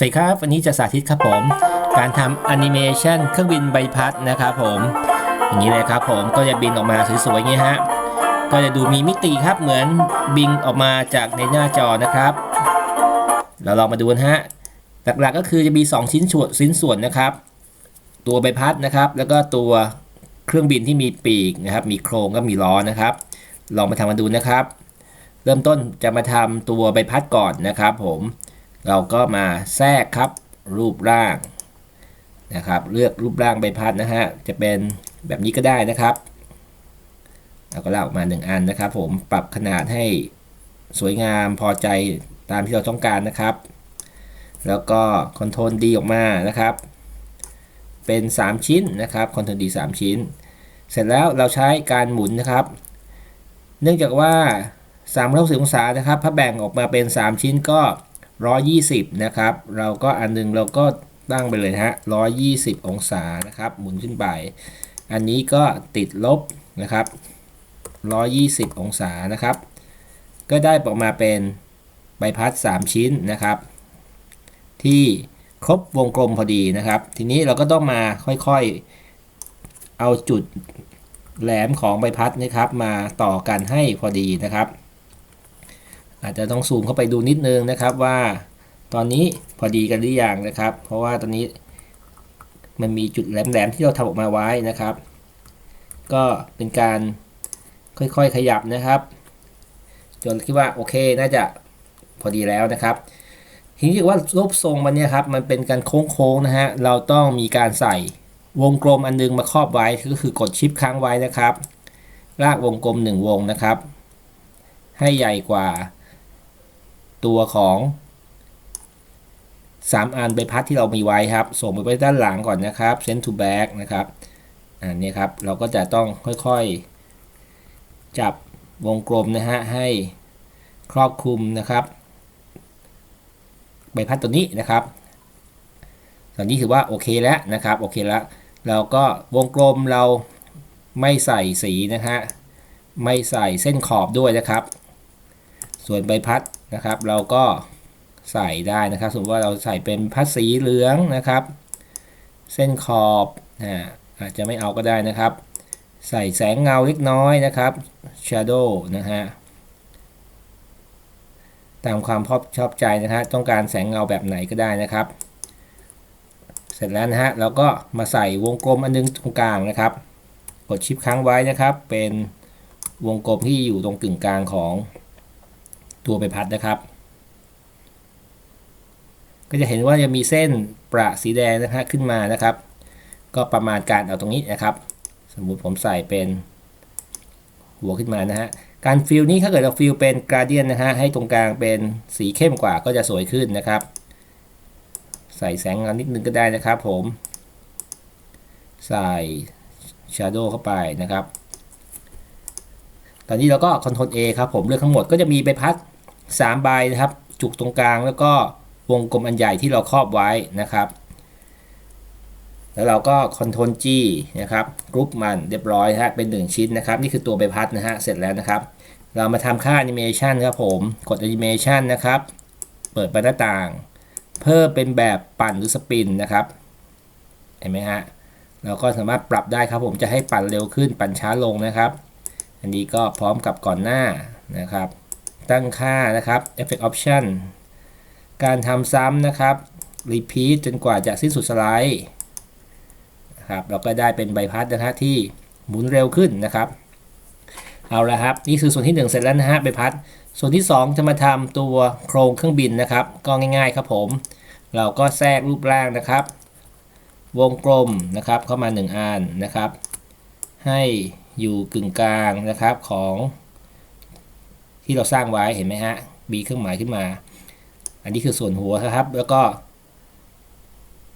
สวัสดีครับ วันนี้จะสาธิตครับผม การทำแอนิเมชันเครื่องบินใบพัดนะครับผม อย่างนี้เลยครับผมก็จะบินออกมาสวยๆอย่างนี้ฮะก็จะดูมีมิติครับเหมือนบินออกมาจากในหน้าจอนะครับ เราลองมาดูนะฮะหลักๆก็คือจะมี 2 ชิ้นส่วนชิ้นส่วนนะครับ ตัวใบพัดนะครับ แล้วก็ตัวเครื่องบินที่มีปีกนะครับ มีโครงก็มีล้อนะครับ ลองมาทำมาดูนะครับ เริ่มต้นจะมาทำตัวใบพัดก่อนนะครับ ผม เราก็มาแทรกครับรูปร่างนะครับเลือกรูปร่างใบพัดนะฮะจะเป็นแบบนี้ก็ได้นะครับเราก็ลากออกมาหนึ่งอันนะครับ ผมปรับขนาดให้สวยงามพอใจตามที่เราต้องการนะครับ แล้วก็คอนโทรลดีออกมานะครับ เป็น 3 ชิ้นนะครับคอนโทรลดี3ชิ้น เสร็จแล้วเราใช้การหมุนนะครับ เนื่องจากว่า3 6 0องศานะครับถ้าแบ่งออกมาเป็น 3 ชิ้นก็ 120 นะครับ เราก็อันหนึงเราก็ตั้งไปเลยฮะ 120 องศานะครับ หมุนขึ้นไป อันนี้ก็ติดลบนะครับ 120 องศานะครับ ก็ได้ออกมาเป็นใบพัด 3 ชิ้นนะครับ ที่ครบวงกลมพอดีนะครับ ทีนี้เราก็ต้องมาค่อยๆ เอาจุดแหลมของใบพัดนะครับ มาต่อกันให้พอดีนะครับ อาจจะต้องซูมเข้าไปดูนิดนึงนะครับว่าตอนนี้พอดีกันหรือยังนะครับ เพราะว่าตอนนี้มันมีจุดแหลมๆที่เราทำออกมาไว้นะครับ ก็เป็นการค่อยๆขยับนะครับจนคิดว่าโอเคน่าจะพอดีแล้วนะครับทีนี้ว่ารูปทรงมันเนี่ยครับมันเป็นการโค้งๆนะฮะเราต้องมีการใส่วงกลมอันนึงมาครอบไว้ก็คือกดชิปค้างไว้นะครับ ลากวงกลม 1 วงนะครับ ให้ใหญ่กว่า ตัวของ 3 อันใบพัดที่เรามีไว้ครับ ส่งไปไว้ด้านหลังก่อนนะครับ send to back นะครับอันนี้ครับเราก็จะต้องค่อยๆ จับวงกลมนะฮะให้ครอบคลุมนะครับ ใบพัดตัวนี้นะครับตอนนี้ถือว่าโอเคแล้วนะครับโอเคแล้วเราก็วงกลมเราไม่ใส่สีนะฮะไม่ใส่เส้นขอบด้วยนะครับ ส่วนใบพัด นะครับ เราก็ใส่ได้นะครับ สมมติว่าเราใส่เป็นพัดสีเหลืองนะครับ เส้นขอบอ่าอาจจะไม่เอาก็ได้นะครับ ใส่แสงเงาเล็กน้อยนะครับ shadow นะฮะตามความชอบใจนะฮะต้องการแสงเงาแบบไหนก็ได้นะครับ เสร็จแล้วนะฮะเราก็มาใส่วงกลมอันนึงตรงกลางนะครับ กดชิปค้างไว้นะครับ เป็นวงกลมที่อยู่ตรงกึ่งกลางของ ตัวใบพัดนะครับ ก็จะเห็นว่าจะมีเส้นประสีแดงนะฮะขึ้นมานะครับ ก็ประมาณการเอาตรงนี้นะครับ สมมุติผมใส่เป็นหัวขึ้นมานะฮะการฟิลนี้ถ้าเกิดเราฟิลเป็นกราเดียนนะฮะให้ตรงกลางเป็นสีเข้มกว่าก็จะสวยขึ้นนะครับ ใส่แสงเงานิดนึงก็ได้นะครับผม ใส่ Shadow เข้าไปนะครับ ตอนนี้เราก็ Ctrl A ครับผมเลือกทั้งหมดก็จะมีใบพัด 3ใบนะครับ จุกตรงกลางแล้วก็วงกลมอันใหญ่ที่เราครอบไว้นะครับ แล้วเราก็ Ctrl G นะครับกรุ๊ปมันเรียบร้อยฮะเป็น 1 ชิ้นนะครับ นี่คือตัวใบพัดนะฮะเสร็จแล้วนะครับ เรามาทำค่า Animation ครับผม กด Animation นะครับ เปิดไปหน้าต่าง เพิ่มเป็นแบบปั่นหรือสปินนะครับ เห็นไหมฮะเราก็สามารถปรับได้ครับผมจะให้ปั่นเร็วขึ้นปั่นช้าลงนะครับ อันนี้ก็พร้อมกับก่อนหน้านะครับ ตั้งค่านะครับ Effect Option การทำซ้ำนะครับ Repeat จนกว่าจะสิ้นสุดสไลด์นะครับเราก็ได้เป็นใบพัดนะฮะที่หมุนเร็วขึ้นนะครับ เอาละครับ นี่คือส่วนที่ 1 เสร็จแล้วนะฮะใบพัด ส่วนที่ 2 จะมาทำตัวโครงเครื่องบินนะครับ ก็ง่ายๆครับผม เราก็แทรกรูปร่างนะครับ วงกลมนะครับเข้ามา 1 อันนะครับ ให้อยู่กึ่งกลางนะครับของ ที่เราสร้างไว้เห็นไหมฮะมีเครื่องหมายขึ้นมา อันนี้คือส่วนหัวนะครับ แล้วก็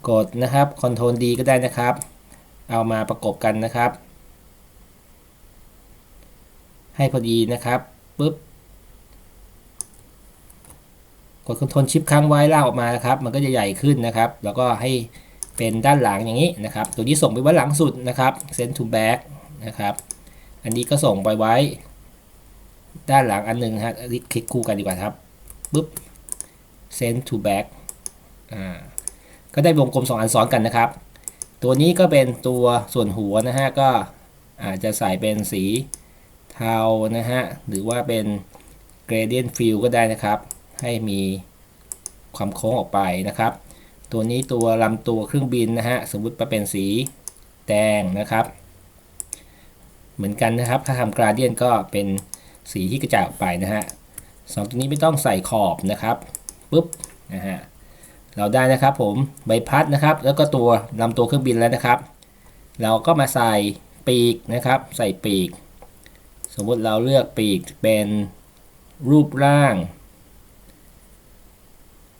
กดนะครับ Ctrl D ก็ได้นะครับ เอามาประกบกันนะครับ ให้พอดีนะครับปุ๊บกด Ctrl Shift ค้างไว้ลากออกมานะครับ มันก็จะใหญ่ขึ้นนะครับ แล้วก็ให้เป็นด้านหลังอย่างนี้นะครับ ตัวนี้ส่งไปไว้หลังสุดนะครับ send to back นะครับ อันนี้ก็ส่งไปไว้ ด้านหลังอันหนึงฮะคลิกคู่กันดีกว่าครับปุ๊บ send to back อ่าก็ได้วงกลม 2 อันซ้อนกันนะครับ ตัวนี้ก็เป็นตัวส่วนหัวนะฮะก็อาจจะใส่เป็นสีเทานะฮะหรือว่าเป็น gradient fill ก็ได้นะครับ ให้มีความโค้งออกไปนะครับ ตัวนี้ตัวลำตัวเครื่องบินนะฮะสมมติว่าเป็นสีแดงนะครับ เหมือนกันนะครับถ้าทำ gradient ก็เป็น สีที่กระจายออกไปนะฮะสองตัวนี้ไม่ต้องใส่ขอบนะครับปุ๊บนะฮะเราได้นะครับผมใบพัดนะครับ แล้วก็ตัวลำตัวเครื่องบินแล้วนะครับ เราก็มาใส่ปีกนะครับ ใส่ปีก สมมติเราเลือกปีกเป็นรูปร่าง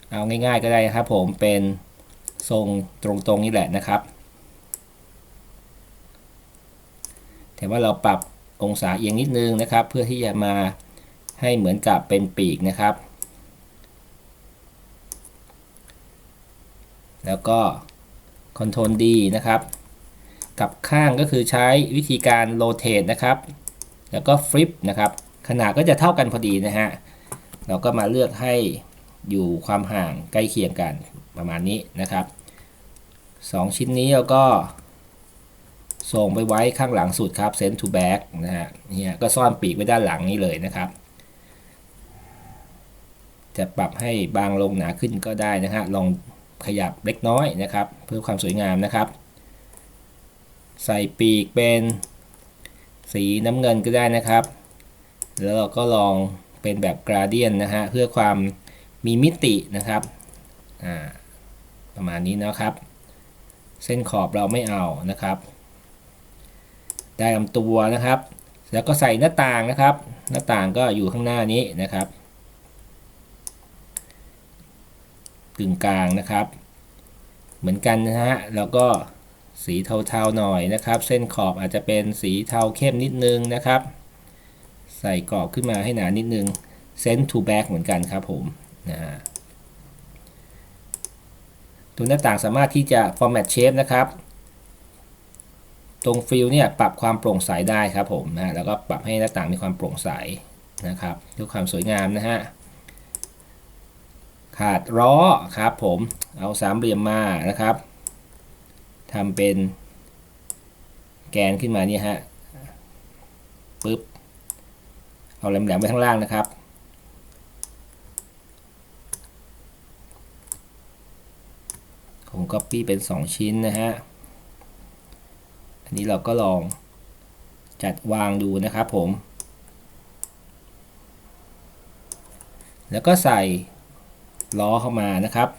เอาง่ายๆก็ได้นะครับผมเป็นทรงตรงๆนี่แหละนะครับแต่ว่าเราปรับ องศาเอียงนิดนึงนะครับ เพื่อที่จะมาให้เหมือนกับเป็นปีกนะครับ แล้วก็ Ctrl D นะครับ กับข้างก็คือใช้วิธีการ rotate นะครับ แล้วก็ flip นะครับ ขนาดก็จะเท่ากันพอดีนะฮะ เราก็มาเลือกให้อยู่ความห่างใกล้เคียงกันประมาณนี้นะครับ 2 ชิ้นนี้เราก็ ส่งไปไว้ข้างหลังสุดครับ send to back นะฮะเนี่ยก็ซ่อนปีกไว้ด้านหลังนี้เลยนะครับ จะปรับให้บางลงหนาขึ้นก็ได้นะฮะลองขยับเล็กน้อยนะครับ เพื่อความสวยงามนะครับ ใส่ปีกเป็นสีน้ำเงินก็ได้นะครับ แล้วเราก็ลองเป็นแบบกราเดียนนะฮะเพื่อความมีมิตินะครับประมาณนี้นะครับ เส้นขอบเราไม่เอานะครับ ได้ลำตัวนะครับ แล้วก็ใส่หน้าต่างนะครับ หน้าต่างก็อยู่ข้างหน้านี้นะครับกึ่งกลางนะครับ เหมือนกันนะฮะแล้วก็สีเทาๆหน่อยนะครับ เส้นขอบอาจจะเป็นสีเทาเข้มนิดนึงนะครับ ใส่กรอบขึ้นมาให้หนานิดนึง send to back เหมือนกันครับผมนะฮะตัวหน้าต่างสามารถที่จะ format shape นะครับ ตรงฟิลเนี่ยปรับความโปร่งใสได้ครับผมนะแล้วก็ปรับให้หน้าต่างมีความโปร่งใสนะครับเพื่อความสวยงามนะฮะขาดล้อครับผมเอาสามเหลี่ยมมานะครับทำเป็นแกนขึ้นมานี่ฮะปึ๊บเอาแหลมๆไว้ข้างล่างนะครับ ผมก็ปี้เป็น 2 ชิ้นนะฮะ นี้เราก็ลองจัดวางดูนะครับผม แล้วก็ใส่ล้อเข้ามานะครับ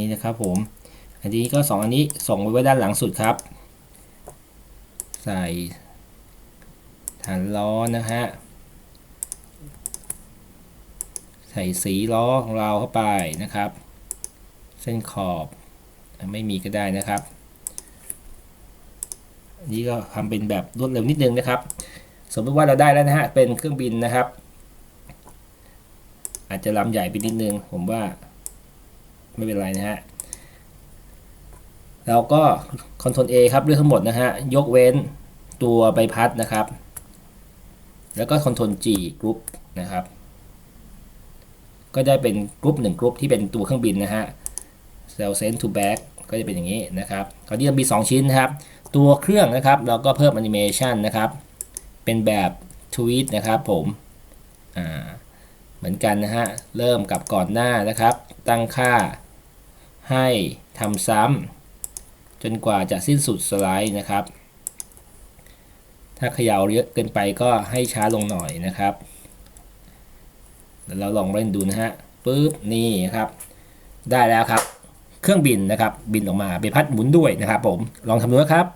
นี้นะครับผม อันนี้ก็ 2 อันนี้ส่งไว้ด้านหลังสุดครับ ใส่ฐานล้อนะฮะ ใส่สีล้อของเราเข้าไปนะครับ เส้นขอบไม่มีก็ได้นะครับนนี้ก็ทำเป็นแบบรวดเร็วนิดนึงนะครับ สมมติว่าเราได้แล้วนะฮะ เป็นเครื่องบินนะครับ อาจจะลำใหญ่ไปนิดนึง ผมว่า ไม่เป็นไรนะฮะเราก็ Ctrl A ครับเลือกทั้งหมดนะฮะ ยกเว้นตัวใบพัดนะครับ แล้วก็ Ctrl G กรุ๊ปนะครับ ก็ได้เป็นกรุ๊ปหนึ่งกรุ๊ปที่เป็นตัวเครื่องบินนะฮะ Cell Send to Back ก็จะเป็นอย่างนี้นะครับคราวนี้เรามี 2 ชิ้นนะครับ ตัวเครื่องนะครับเราก็เพิ่มแอนิเมชันนะครับ เป็นแบบทวีตนะครับผม อ่า เหมือนกันนะฮะ เริ่มกับก่อนหน้านะครับ ตั้งค่า ให้ทำซ้ำจนกว่าจะสิ้นสุดสไลด์นะครับ ถ้าเขย่าเยอะเกินไปก็ให้ช้าลงหน่อยนะครับแล้วเราลองเล่นดูนะฮะปุ๊บนี่ครับ ได้แล้วครับ เครื่องบินนะครับ บินออกมาใบพัดหมุนด้วยนะครับ ผมลองทำดูนะครับ